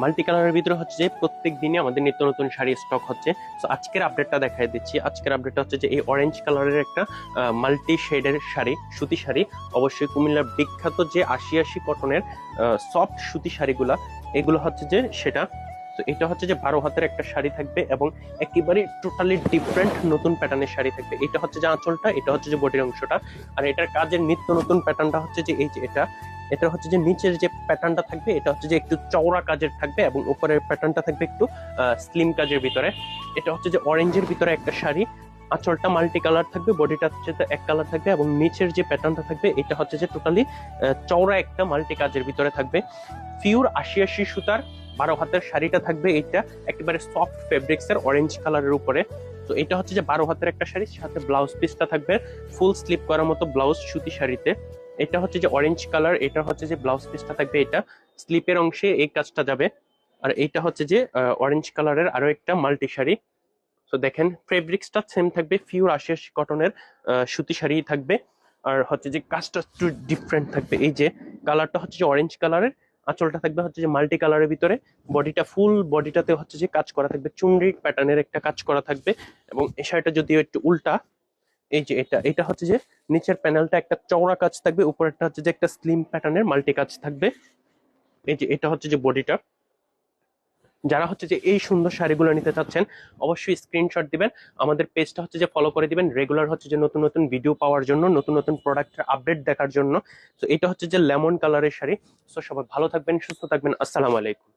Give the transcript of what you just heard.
Multi কালারের ভিতরে হচ্ছে যে প্রত্যেক দিনে আমাদের নিত্য নতুন শাড়ি স্টক হচ্ছে। তো আজকের আপডেটটা দেখাই দিচ্ছি। আজকের আপডেটটা হচ্ছে যে এই অরেঞ্জ কালারের একটা মাল্টি শেডের শাড়ি, সুতি শাড়ি। অবশ্যই কুমিল্লার বিখ্যাত যে আশি আশি কটনের সফট সুতি শাড়িগুলা, এগুলো হচ্ছে যে সেটা। তো এটা হচ্ছে যে বারো হাতের একটা শাড়ি থাকবে এবং একেবারে টোটালি ডিফারেন্ট নতুন প্যাটার্নের শাড়ি থাকবে। এটা হচ্ছে যে আঁচলটা, এটা হচ্ছে যে বডির অংশটা। আর এটার কাজের নিত্য নতুন প্যাটার্নটা হচ্ছে যে এই যে এটা। এটা হচ্ছে যে নিচের যে প্যাটার্নটা থাকবে, এটা হচ্ছে যে একটু চওড়া কাজের থাকবে এবং উপরের প্যাটার্নটা থাকবে একটু স্লিম কাজের ভিতরে। এটা হচ্ছে যে অরেঞ্জের ভিতরে একটা শাড়ি। আঁচলটা মাল্টি কালার থাকবে বডিটা হচ্ছে এক কালার থাকবে এবং নিচের যে প্যাটার্নটা থাকবে, এটা হচ্ছে যে টোটালি চওড়া একটা মাল্টি কাজের ভিতরে থাকবে। পিওর আশি আশি সুতার বারো হাতের শাড়িটা থাকবে এটা, একেবারে সফট ফেব্রিক্স এর অরেঞ্জ কালারের উপরে। তো এটা হচ্ছে যে বারো হাতের একটা শাড়ি, সাথে ব্লাউজ পিসটা থাকবে ফুল স্লিপ করার মতো ব্লাউজ সুতি শাড়িতে। এটা হচ্ছে যে অরেঞ্জ কালার এটা হচ্ছে যে ব্লাউজ পিসটা থাকবে এটা। স্লিপের অংশে এই কাজটা যাবে। আর এইটা হচ্ছে যে অরেঞ্জ কালারের আরও একটা মাল্টি শাড়ি। তো দেখেন ফেব্রিক্সটা সেম থাকবে ফিউর আশি আশি কটনের সুতি শাড়ি থাকবে। আর হচ্ছে যে কাজটা একটু ডিফারেন্ট থাকবে। এই যে কালারটা হচ্ছে যে অরেঞ্জ কালারের আঁচলটা থাকবে হচ্ছে যে মাল্টি কালারের ভিতরে। বডিটা ফুল বডিটাতে হচ্ছে যে কাজ করা থাকবে। চুনরি প্যাটার্নের একটা কাজ করা থাকবে। এবং এই শাড়িটা যদিও একটু উল্টা এই যে এটা এটা হচ্ছে যে নিচের প্যানেলটা একটা চওড়া কাজ থাকবে, উপরেরটা হচ্ছে যে একটা স্লিম প্যাটার্নের মাল্টি কাজ থাকবে। এই যে এটা হচ্ছে যে বডিটা যারা হচ্ছে যে এই সুন্দর শাড়িগুলো নিতে চাচ্ছেন, অবশ্যই স্ক্রিনশট দিবেন। আমাদের পেজটা হচ্ছে যে ফলো করে দিবেন রেগুলার হচ্ছে যে নতুন নতুন ভিডিও পাওয়ার জন্য, নতুন নতুন প্রোডাক্টের আপডেট দেখার জন্য। তো এটা হচ্ছে যে লেমন কালারের শাড়ি। তো সবাই ভালো থাকবেন, সুস্থ থাকবেন। আসসালামু আলাইকুম।